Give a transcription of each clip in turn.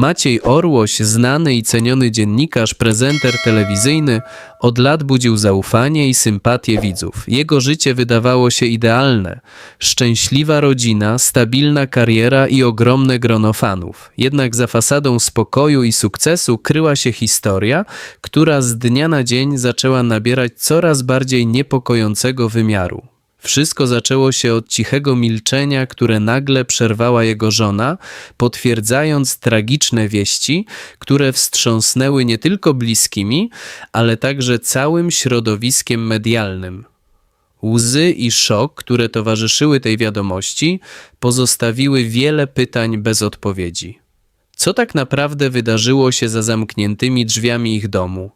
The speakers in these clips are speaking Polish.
Maciej Orłoś, znany i ceniony dziennikarz, prezenter telewizyjny, od lat budził zaufanie i sympatię widzów. Jego życie wydawało się idealne. Szczęśliwa rodzina, stabilna kariera i ogromne grono fanów. Jednak za fasadą spokoju i sukcesu kryła się historia, która z dnia na dzień zaczęła nabierać coraz bardziej niepokojącego wymiaru. Wszystko zaczęło się od cichego milczenia, które nagle przerwała jego żona, potwierdzając tragiczne wieści, które wstrząsnęły nie tylko bliskimi, ale także całym środowiskiem medialnym. Łzy i szok, które towarzyszyły tej wiadomości, pozostawiły wiele pytań bez odpowiedzi. Co tak naprawdę wydarzyło się za zamkniętymi drzwiami ich domu?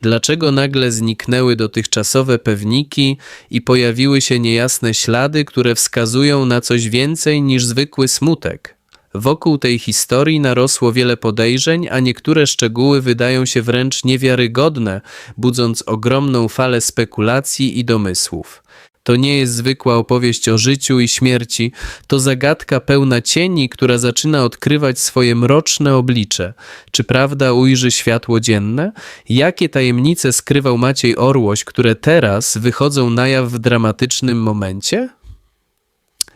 Dlaczego nagle zniknęły dotychczasowe pewniki i pojawiły się niejasne ślady, które wskazują na coś więcej niż zwykły smutek? Wokół tej historii narosło wiele podejrzeń, a niektóre szczegóły wydają się wręcz niewiarygodne, budząc ogromną falę spekulacji i domysłów. To nie jest zwykła opowieść o życiu i śmierci, to zagadka pełna cieni, która zaczyna odkrywać swoje mroczne oblicze. Czy prawda ujrzy światło dzienne? Jakie tajemnice skrywał Maciej Orłoś, które teraz wychodzą na jaw w dramatycznym momencie?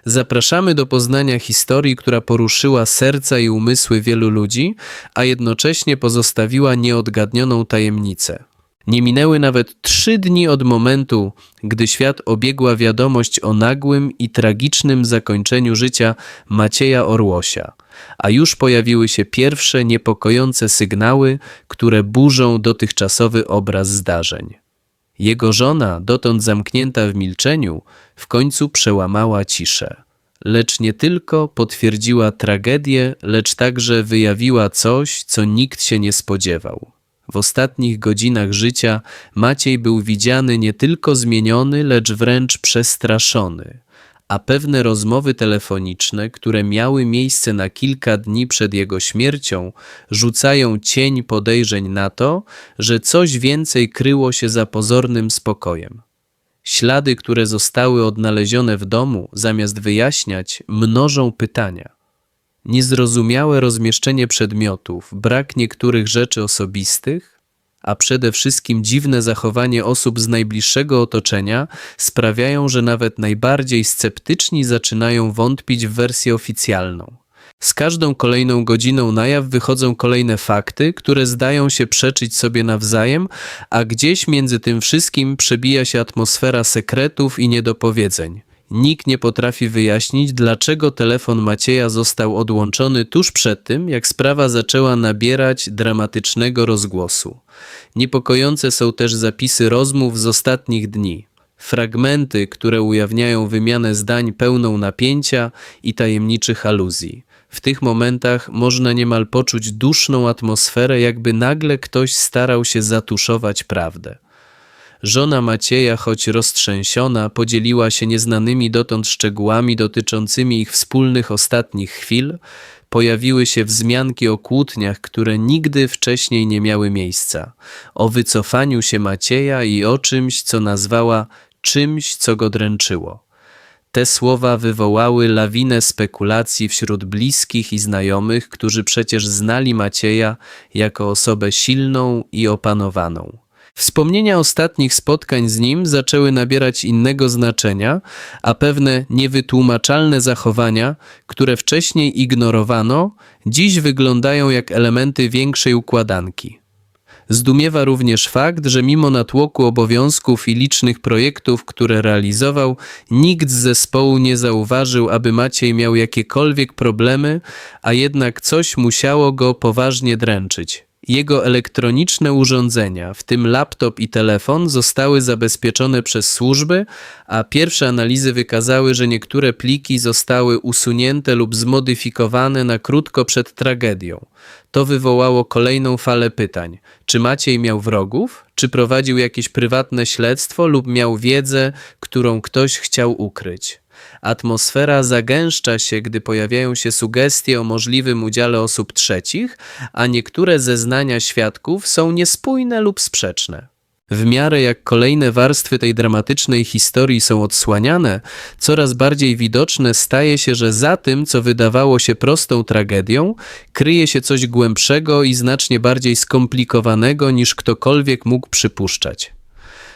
Zapraszamy do poznania historii, która poruszyła serca i umysły wielu ludzi, a jednocześnie pozostawiła nieodgadnioną tajemnicę. Nie minęły nawet trzy dni od momentu, gdy świat obiegła wiadomość o nagłym i tragicznym zakończeniu życia Macieja Orłosia, a już pojawiły się pierwsze niepokojące sygnały, które burzą dotychczasowy obraz zdarzeń. Jego żona, dotąd zamknięta w milczeniu, w końcu przełamała ciszę. Lecz nie tylko potwierdziła tragedię, lecz także wyjawiła coś, co nikt się nie spodziewał. W ostatnich godzinach życia Maciej był widziany nie tylko zmieniony, lecz wręcz przestraszony. A pewne rozmowy telefoniczne, które miały miejsce na kilka dni przed jego śmiercią, rzucają cień podejrzeń na to, że coś więcej kryło się za pozornym spokojem. Ślady, które zostały odnalezione w domu, zamiast wyjaśniać, mnożą pytania. Niezrozumiałe rozmieszczenie przedmiotów, brak niektórych rzeczy osobistych, a przede wszystkim dziwne zachowanie osób z najbliższego otoczenia sprawiają, że nawet najbardziej sceptyczni zaczynają wątpić w wersję oficjalną. Z każdą kolejną godziną na jaw wychodzą kolejne fakty, które zdają się przeczyć sobie nawzajem, a gdzieś między tym wszystkim przebija się atmosfera sekretów i niedopowiedzeń. Nikt nie potrafi wyjaśnić, dlaczego telefon Macieja został odłączony tuż przed tym, jak sprawa zaczęła nabierać dramatycznego rozgłosu. Niepokojące są też zapisy rozmów z ostatnich dni. Fragmenty, które ujawniają wymianę zdań pełną napięcia i tajemniczych aluzji. W tych momentach można niemal poczuć duszną atmosferę, jakby nagle ktoś starał się zatuszować prawdę. Żona Macieja, choć roztrzęsiona, podzieliła się nieznanymi dotąd szczegółami dotyczącymi ich wspólnych ostatnich chwil. Pojawiły się wzmianki o kłótniach, które nigdy wcześniej nie miały miejsca, o wycofaniu się Macieja i o czymś, co nazwała czymś, co go dręczyło. Te słowa wywołały lawinę spekulacji wśród bliskich i znajomych, którzy przecież znali Macieja jako osobę silną i opanowaną. Wspomnienia ostatnich spotkań z nim zaczęły nabierać innego znaczenia, a pewne niewytłumaczalne zachowania, które wcześniej ignorowano, dziś wyglądają jak elementy większej układanki. Zdumiewa również fakt, że mimo natłoku obowiązków i licznych projektów, które realizował, nikt z zespołu nie zauważył, aby Maciej miał jakiekolwiek problemy, a jednak coś musiało go poważnie dręczyć. Jego elektroniczne urządzenia, w tym laptop i telefon, zostały zabezpieczone przez służby, a pierwsze analizy wykazały, że niektóre pliki zostały usunięte lub zmodyfikowane na krótko przed tragedią. To wywołało kolejną falę pytań. Czy Maciej miał wrogów? Czy prowadził jakieś prywatne śledztwo lub miał wiedzę, którą ktoś chciał ukryć? Atmosfera zagęszcza się, gdy pojawiają się sugestie o możliwym udziale osób trzecich, a niektóre zeznania świadków są niespójne lub sprzeczne. W miarę jak kolejne warstwy tej dramatycznej historii są odsłaniane, coraz bardziej widoczne staje się, że za tym, co wydawało się prostą tragedią, kryje się coś głębszego i znacznie bardziej skomplikowanego niż ktokolwiek mógł przypuszczać.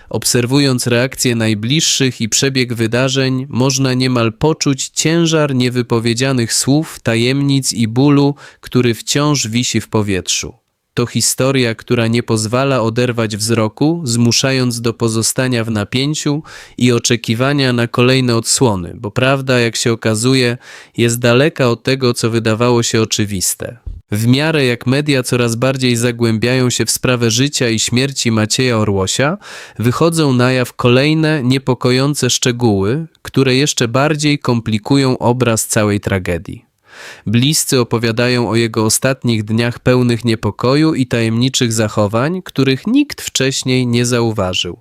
Obserwując reakcje najbliższych i przebieg wydarzeń, można niemal poczuć ciężar niewypowiedzianych słów, tajemnic i bólu, który wciąż wisi w powietrzu. To historia, która nie pozwala oderwać wzroku, zmuszając do pozostania w napięciu i oczekiwania na kolejne odsłony, bo prawda, jak się okazuje, jest daleka od tego, co wydawało się oczywiste. W miarę jak media coraz bardziej zagłębiają się w sprawę życia i śmierci Macieja Orłosia, wychodzą na jaw kolejne niepokojące szczegóły, które jeszcze bardziej komplikują obraz całej tragedii. Bliscy opowiadają o jego ostatnich dniach pełnych niepokoju i tajemniczych zachowań, których nikt wcześniej nie zauważył.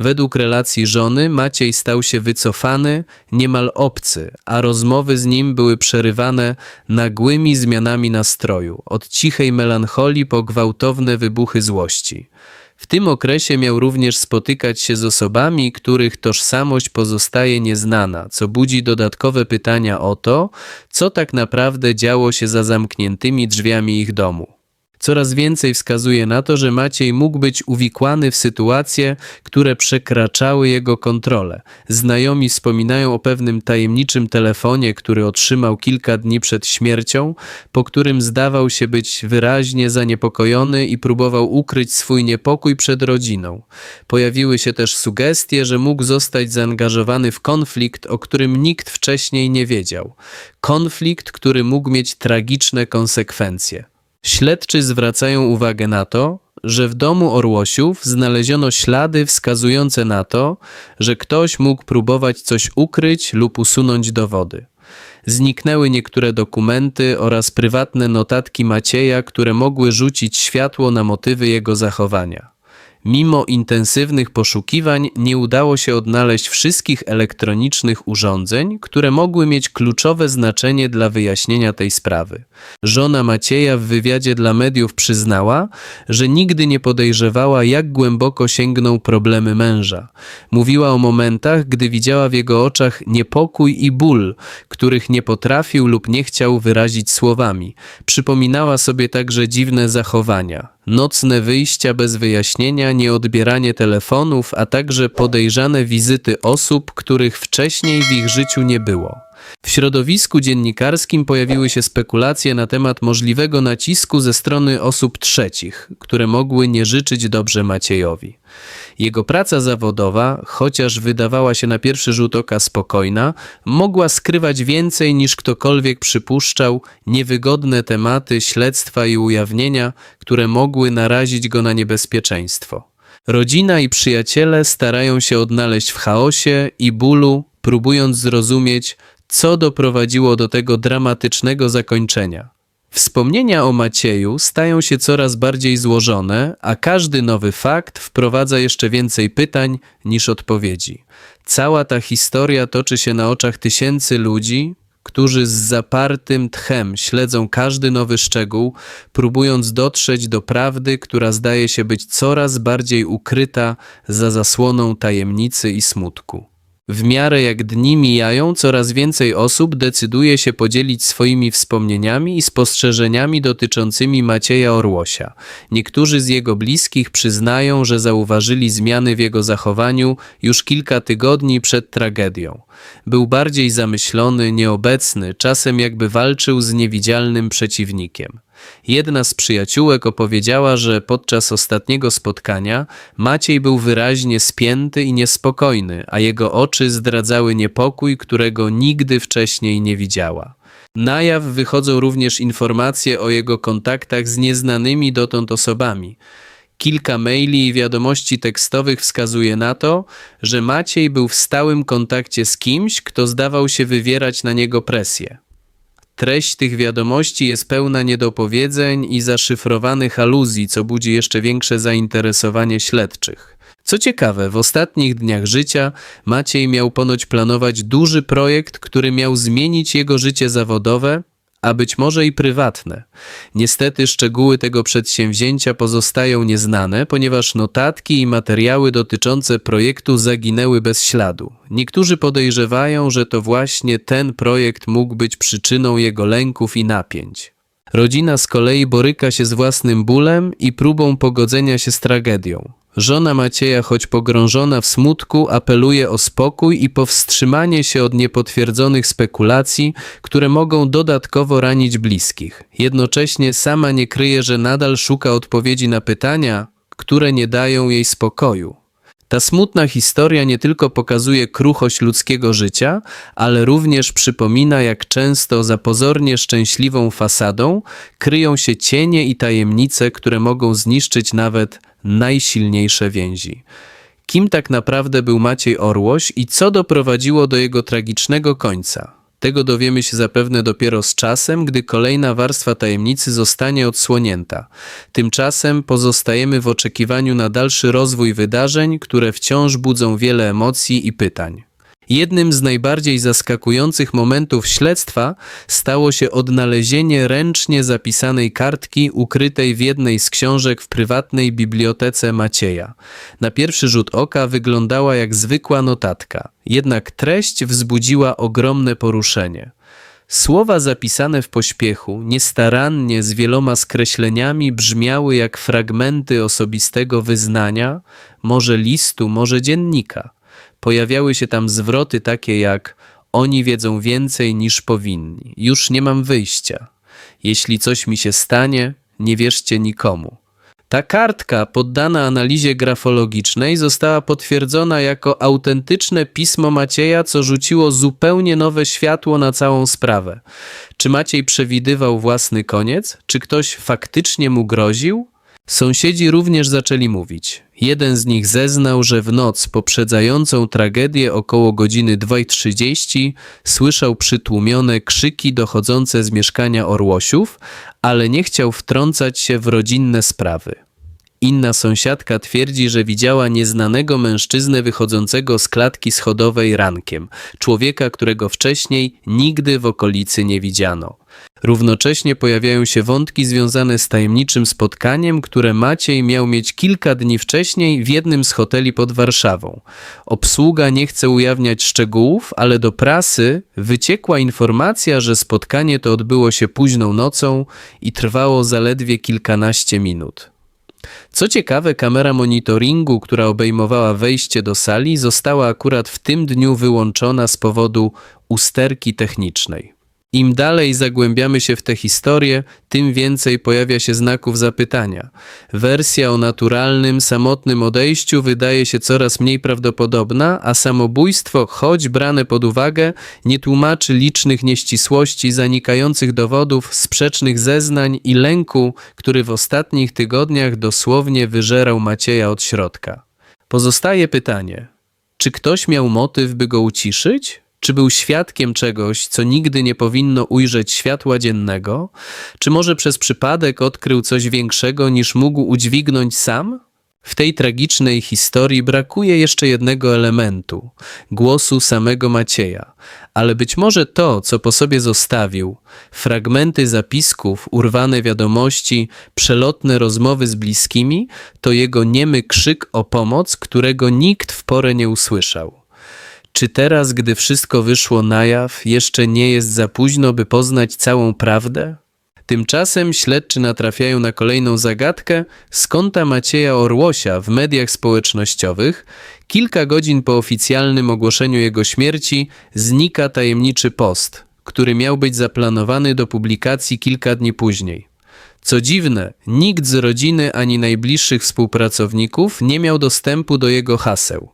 Według relacji żony Maciej stał się wycofany, niemal obcy, a rozmowy z nim były przerywane nagłymi zmianami nastroju, od cichej melancholii po gwałtowne wybuchy złości. W tym okresie miał również spotykać się z osobami, których tożsamość pozostaje nieznana, co budzi dodatkowe pytania o to, co tak naprawdę działo się za zamkniętymi drzwiami ich domu. Coraz więcej wskazuje na to, że Maciej mógł być uwikłany w sytuacje, które przekraczały jego kontrolę. Znajomi wspominają o pewnym tajemniczym telefonie, który otrzymał kilka dni przed śmiercią, po którym zdawał się być wyraźnie zaniepokojony i próbował ukryć swój niepokój przed rodziną. Pojawiły się też sugestie, że mógł zostać zaangażowany w konflikt, o którym nikt wcześniej nie wiedział. Konflikt, który mógł mieć tragiczne konsekwencje. Śledczy zwracają uwagę na to, że w domu Orłosiów znaleziono ślady wskazujące na to, że ktoś mógł próbować coś ukryć lub usunąć dowody. Zniknęły niektóre dokumenty oraz prywatne notatki Macieja, które mogły rzucić światło na motywy jego zachowania. Mimo intensywnych poszukiwań nie udało się odnaleźć wszystkich elektronicznych urządzeń, które mogły mieć kluczowe znaczenie dla wyjaśnienia tej sprawy. Żona Macieja w wywiadzie dla mediów przyznała, że nigdy nie podejrzewała, jak głęboko sięgną problemy męża. Mówiła o momentach, gdy widziała w jego oczach niepokój i ból, których nie potrafił lub nie chciał wyrazić słowami. Przypominała sobie także dziwne zachowania. Nocne wyjścia bez wyjaśnienia, nieodbieranie telefonów, a także podejrzane wizyty osób, których wcześniej w ich życiu nie było. W środowisku dziennikarskim pojawiły się spekulacje na temat możliwego nacisku ze strony osób trzecich, które mogły nie życzyć dobrze Maciejowi. Jego praca zawodowa, chociaż wydawała się na pierwszy rzut oka spokojna, mogła skrywać więcej niż ktokolwiek przypuszczał niewygodne tematy śledztwa i ujawnienia, które mogły narazić go na niebezpieczeństwo. Rodzina i przyjaciele starają się odnaleźć w chaosie i bólu, próbując zrozumieć, co doprowadziło do tego dramatycznego zakończenia. Wspomnienia o Macieju stają się coraz bardziej złożone, a każdy nowy fakt wprowadza jeszcze więcej pytań niż odpowiedzi. Cała ta historia toczy się na oczach tysięcy ludzi, którzy z zapartym tchem śledzą każdy nowy szczegół, próbując dotrzeć do prawdy, która zdaje się być coraz bardziej ukryta za zasłoną tajemnicy i smutku. W miarę jak dni mijają, coraz więcej osób decyduje się podzielić swoimi wspomnieniami i spostrzeżeniami dotyczącymi Macieja Orłosia. Niektórzy z jego bliskich przyznają, że zauważyli zmiany w jego zachowaniu już kilka tygodni przed tragedią. Był bardziej zamyślony, nieobecny, czasem jakby walczył z niewidzialnym przeciwnikiem. Jedna z przyjaciółek opowiedziała, że podczas ostatniego spotkania Maciej był wyraźnie spięty i niespokojny, a jego oczy zdradzały niepokój, którego nigdy wcześniej nie widziała. Na jaw wychodzą również informacje o jego kontaktach z nieznanymi dotąd osobami. Kilka maili i wiadomości tekstowych wskazuje na to, że Maciej był w stałym kontakcie z kimś, kto zdawał się wywierać na niego presję. Treść tych wiadomości jest pełna niedopowiedzeń i zaszyfrowanych aluzji, co budzi jeszcze większe zainteresowanie śledczych. Co ciekawe, w ostatnich dniach życia Maciej miał ponoć planować duży projekt, który miał zmienić jego życie zawodowe, a być może i prywatne. Niestety szczegóły tego przedsięwzięcia pozostają nieznane, ponieważ notatki i materiały dotyczące projektu zaginęły bez śladu. Niektórzy podejrzewają, że to właśnie ten projekt mógł być przyczyną jego lęków i napięć. Rodzina z kolei boryka się z własnym bólem i próbą pogodzenia się z tragedią. Żona Macieja, choć pogrążona w smutku, apeluje o spokój i powstrzymanie się od niepotwierdzonych spekulacji, które mogą dodatkowo ranić bliskich. Jednocześnie sama nie kryje, że nadal szuka odpowiedzi na pytania, które nie dają jej spokoju. Ta smutna historia nie tylko pokazuje kruchość ludzkiego życia, ale również przypomina, jak często za pozornie szczęśliwą fasadą kryją się cienie i tajemnice, które mogą zniszczyć nawet najsilniejsze więzi. Kim tak naprawdę był Maciej Orłoś i co doprowadziło do jego tragicznego końca? Tego dowiemy się zapewne dopiero z czasem, gdy kolejna warstwa tajemnicy zostanie odsłonięta. Tymczasem pozostajemy w oczekiwaniu na dalszy rozwój wydarzeń, które wciąż budzą wiele emocji i pytań. Jednym z najbardziej zaskakujących momentów śledztwa stało się odnalezienie ręcznie zapisanej kartki ukrytej w jednej z książek w prywatnej bibliotece Macieja. Na pierwszy rzut oka wyglądała jak zwykła notatka, jednak treść wzbudziła ogromne poruszenie. Słowa zapisane w pośpiechu, niestarannie z wieloma skreśleniami, brzmiały jak fragmenty osobistego wyznania, może listu, może dziennika. Pojawiały się tam zwroty takie jak oni wiedzą więcej niż powinni, już nie mam wyjścia. Jeśli coś mi się stanie, nie wierzcie nikomu. Ta kartka, poddana analizie grafologicznej, została potwierdzona jako autentyczne pismo Macieja, co rzuciło zupełnie nowe światło na całą sprawę. Czy Maciej przewidywał własny koniec? Czy ktoś faktycznie mu groził? Sąsiedzi również zaczęli mówić. Jeden z nich zeznał, że w noc poprzedzającą tragedię około godziny 2.30 słyszał przytłumione krzyki dochodzące z mieszkania Orłosiów, ale nie chciał wtrącać się w rodzinne sprawy. Inna sąsiadka twierdzi, że widziała nieznanego mężczyznę wychodzącego z klatki schodowej rankiem, człowieka, którego wcześniej nigdy w okolicy nie widziano. Równocześnie pojawiają się wątki związane z tajemniczym spotkaniem, które Maciej miał mieć kilka dni wcześniej w jednym z hoteli pod Warszawą. Obsługa nie chce ujawniać szczegółów, ale do prasy wyciekła informacja, że spotkanie to odbyło się późną nocą i trwało zaledwie kilkanaście minut. Co ciekawe, kamera monitoringu, która obejmowała wejście do sali, została akurat w tym dniu wyłączona z powodu usterki technicznej. Im dalej zagłębiamy się w tę historię, tym więcej pojawia się znaków zapytania. Wersja o naturalnym, samotnym odejściu wydaje się coraz mniej prawdopodobna, a samobójstwo, choć brane pod uwagę, nie tłumaczy licznych nieścisłości, zanikających dowodów, sprzecznych zeznań i lęku, który w ostatnich tygodniach dosłownie wyżerał Macieja od środka. Pozostaje pytanie: czy ktoś miał motyw, by go uciszyć? Czy był świadkiem czegoś, co nigdy nie powinno ujrzeć światła dziennego? Czy może przez przypadek odkrył coś większego niż mógł udźwignąć sam? W tej tragicznej historii brakuje jeszcze jednego elementu głosu samego Macieja, ale być może to, co po sobie zostawił fragmenty zapisków, urwane wiadomości, przelotne rozmowy z bliskimi to jego niemy krzyk o pomoc, którego nikt w porę nie usłyszał. Czy teraz, gdy wszystko wyszło na jaw, jeszcze nie jest za późno, by poznać całą prawdę? Tymczasem śledczy natrafiają na kolejną zagadkę z konta Macieja Orłosia w mediach społecznościowych. Kilka godzin po oficjalnym ogłoszeniu jego śmierci znika tajemniczy post, który miał być zaplanowany do publikacji kilka dni później. Co dziwne, nikt z rodziny ani najbliższych współpracowników nie miał dostępu do jego haseł.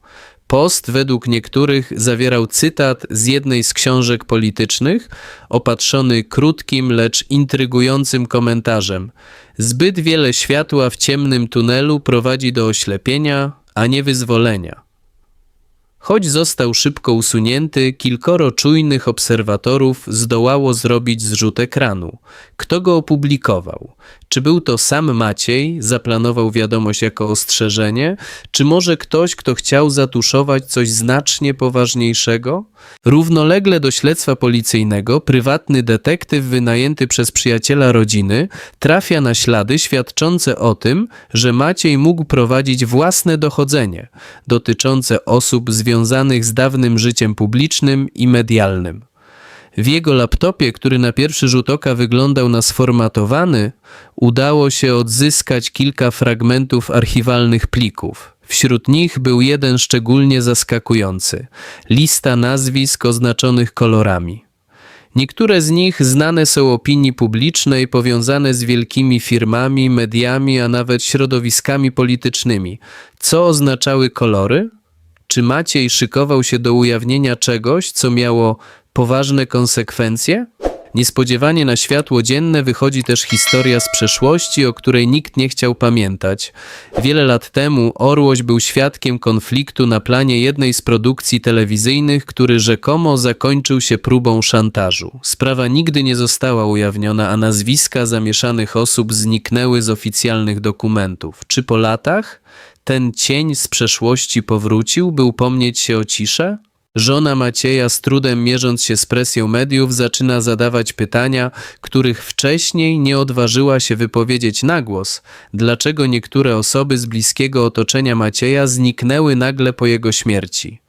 Post według niektórych zawierał cytat z jednej z książek politycznych, opatrzony krótkim, lecz intrygującym komentarzem. Zbyt wiele światła w ciemnym tunelu prowadzi do oślepienia, a nie wyzwolenia. Choć został szybko usunięty, kilkoro czujnych obserwatorów zdołało zrobić zrzut ekranu. Kto go opublikował? Czy był to sam Maciej, zaplanował wiadomość jako ostrzeżenie, czy może ktoś, kto chciał zatuszować coś znacznie poważniejszego? Równolegle do śledztwa policyjnego, prywatny detektyw wynajęty przez przyjaciela rodziny trafia na ślady świadczące o tym, że Maciej mógł prowadzić własne dochodzenie dotyczące osób związanych z dawnym życiem publicznym i medialnym. W jego laptopie, który na pierwszy rzut oka wyglądał na sformatowany, udało się odzyskać kilka fragmentów archiwalnych plików. Wśród nich był jeden szczególnie zaskakujący lista nazwisk oznaczonych kolorami. Niektóre z nich znane są opinii publicznej, powiązane z wielkimi firmami, mediami, a nawet środowiskami politycznymi. Co oznaczały kolory? Czy Maciej szykował się do ujawnienia czegoś, co miało poważne konsekwencje? Niespodziewanie na światło dzienne wychodzi też historia z przeszłości, o której nikt nie chciał pamiętać. Wiele lat temu Orłoś był świadkiem konfliktu na planie jednej z produkcji telewizyjnych, który rzekomo zakończył się próbą szantażu. Sprawa nigdy nie została ujawniona, a nazwiska zamieszanych osób zniknęły z oficjalnych dokumentów. Czy po latach ten cień z przeszłości powrócił, by upomnieć się o ciszę? Żona Macieja, z trudem mierząc się z presją mediów, zaczyna zadawać pytania, których wcześniej nie odważyła się wypowiedzieć na głos. Dlaczego niektóre osoby z bliskiego otoczenia Macieja zniknęły nagle po jego śmierci?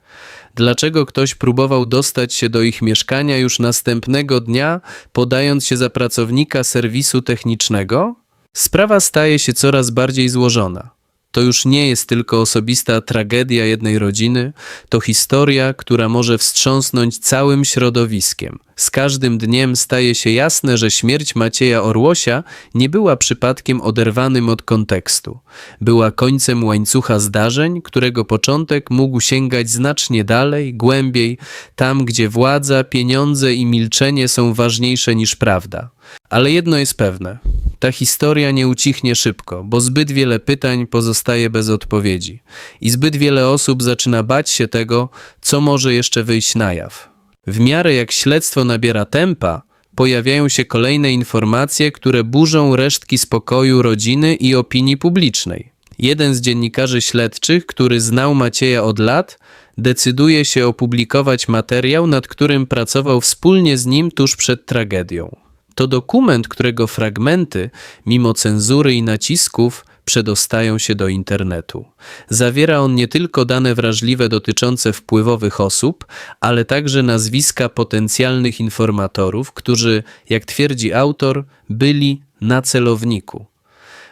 Dlaczego ktoś próbował dostać się do ich mieszkania już następnego dnia, podając się za pracownika serwisu technicznego? Sprawa staje się coraz bardziej złożona. To już nie jest tylko osobista tragedia jednej rodziny, to historia, która może wstrząsnąć całym środowiskiem. Z każdym dniem staje się jasne, że śmierć Macieja Orłosia nie była przypadkiem oderwanym od kontekstu. Była końcem łańcucha zdarzeń, którego początek mógł sięgać znacznie dalej, głębiej, tam gdzie władza, pieniądze i milczenie są ważniejsze niż prawda. Ale jedno jest pewne. Ta historia nie ucichnie szybko, bo zbyt wiele pytań pozostaje bez odpowiedzi i zbyt wiele osób zaczyna bać się tego, co może jeszcze wyjść na jaw. W miarę jak śledztwo nabiera tempa, pojawiają się kolejne informacje, które burzą resztki spokoju rodziny i opinii publicznej. Jeden z dziennikarzy śledczych, który znał Macieja od lat, decyduje się opublikować materiał, nad którym pracował wspólnie z nim tuż przed tragedią. To dokument, którego fragmenty, mimo cenzury i nacisków, przedostają się do internetu. Zawiera on nie tylko dane wrażliwe dotyczące wpływowych osób, ale także nazwiska potencjalnych informatorów, którzy, jak twierdzi autor, byli na celowniku.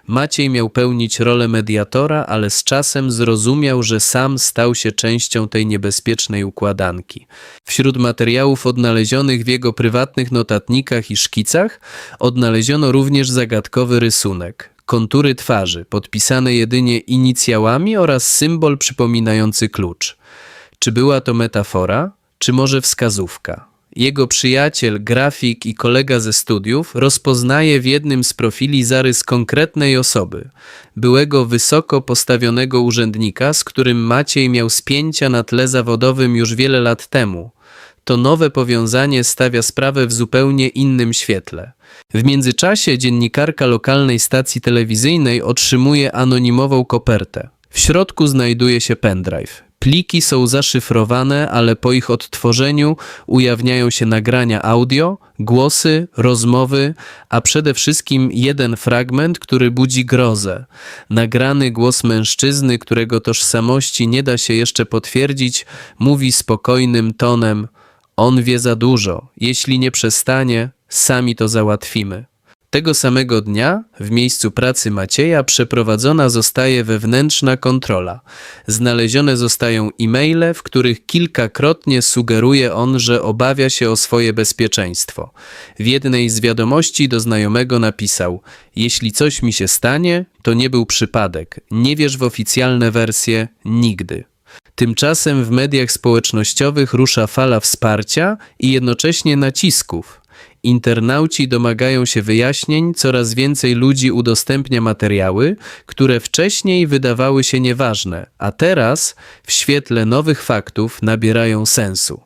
Maciej miał pełnić rolę mediatora, ale z czasem zrozumiał, że sam stał się częścią tej niebezpiecznej układanki. Wśród materiałów odnalezionych w jego prywatnych notatnikach i szkicach odnaleziono również zagadkowy rysunek kontury twarzy, podpisane jedynie inicjałami oraz symbol przypominający klucz. Czy była to metafora, czy może wskazówka? Jego przyjaciel, grafik i kolega ze studiów rozpoznaje w jednym z profili zarys konkretnej osoby, byłego wysoko postawionego urzędnika, z którym Maciej miał spięcia na tle zawodowym już wiele lat temu. To nowe powiązanie stawia sprawę w zupełnie innym świetle. W międzyczasie dziennikarka lokalnej stacji telewizyjnej otrzymuje anonimową kopertę. W środku znajduje się pendrive. Pliki są zaszyfrowane, ale po ich odtworzeniu ujawniają się nagrania audio, głosy, rozmowy, a przede wszystkim jeden fragment, który budzi grozę. Nagrany głos mężczyzny, którego tożsamości nie da się jeszcze potwierdzić, mówi spokojnym tonem: On wie za dużo, jeśli nie przestanie, sami to załatwimy. Tego samego dnia w miejscu pracy Macieja przeprowadzona zostaje wewnętrzna kontrola. Znalezione zostają e-maile, w których kilkakrotnie sugeruje on, że obawia się o swoje bezpieczeństwo. W jednej z wiadomości do znajomego napisał: Jeśli coś mi się stanie, to nie był przypadek. Nie wierz w oficjalne wersje nigdy. Tymczasem w mediach społecznościowych rusza fala wsparcia i jednocześnie nacisków. Internauci domagają się wyjaśnień, coraz więcej ludzi udostępnia materiały, które wcześniej wydawały się nieważne, a teraz, w świetle nowych faktów, nabierają sensu.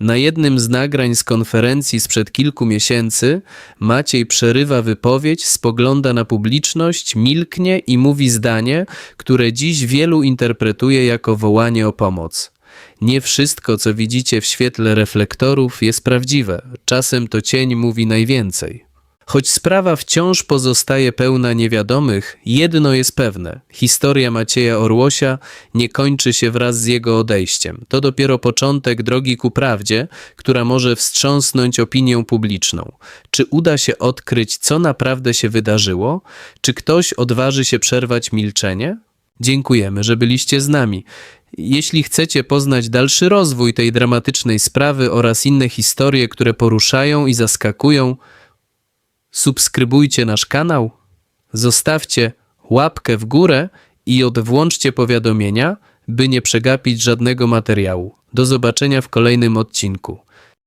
Na jednym z nagrań z konferencji sprzed kilku miesięcy Maciej przerywa wypowiedź, spogląda na publiczność, milknie i mówi zdanie, które dziś wielu interpretuje jako wołanie o pomoc. Nie wszystko, co widzicie w świetle reflektorów, jest prawdziwe. Czasem to cień mówi najwięcej. Choć sprawa wciąż pozostaje pełna niewiadomych, jedno jest pewne: historia Macieja Orłosia nie kończy się wraz z jego odejściem. To dopiero początek drogi ku prawdzie, która może wstrząsnąć opinią publiczną. Czy uda się odkryć, co naprawdę się wydarzyło? Czy ktoś odważy się przerwać milczenie? Dziękujemy, że byliście z nami. Jeśli chcecie poznać dalszy rozwój tej dramatycznej sprawy oraz inne historie, które poruszają i zaskakują, subskrybujcie nasz kanał, zostawcie łapkę w górę i odwłączcie powiadomienia, by nie przegapić żadnego materiału. Do zobaczenia w kolejnym odcinku.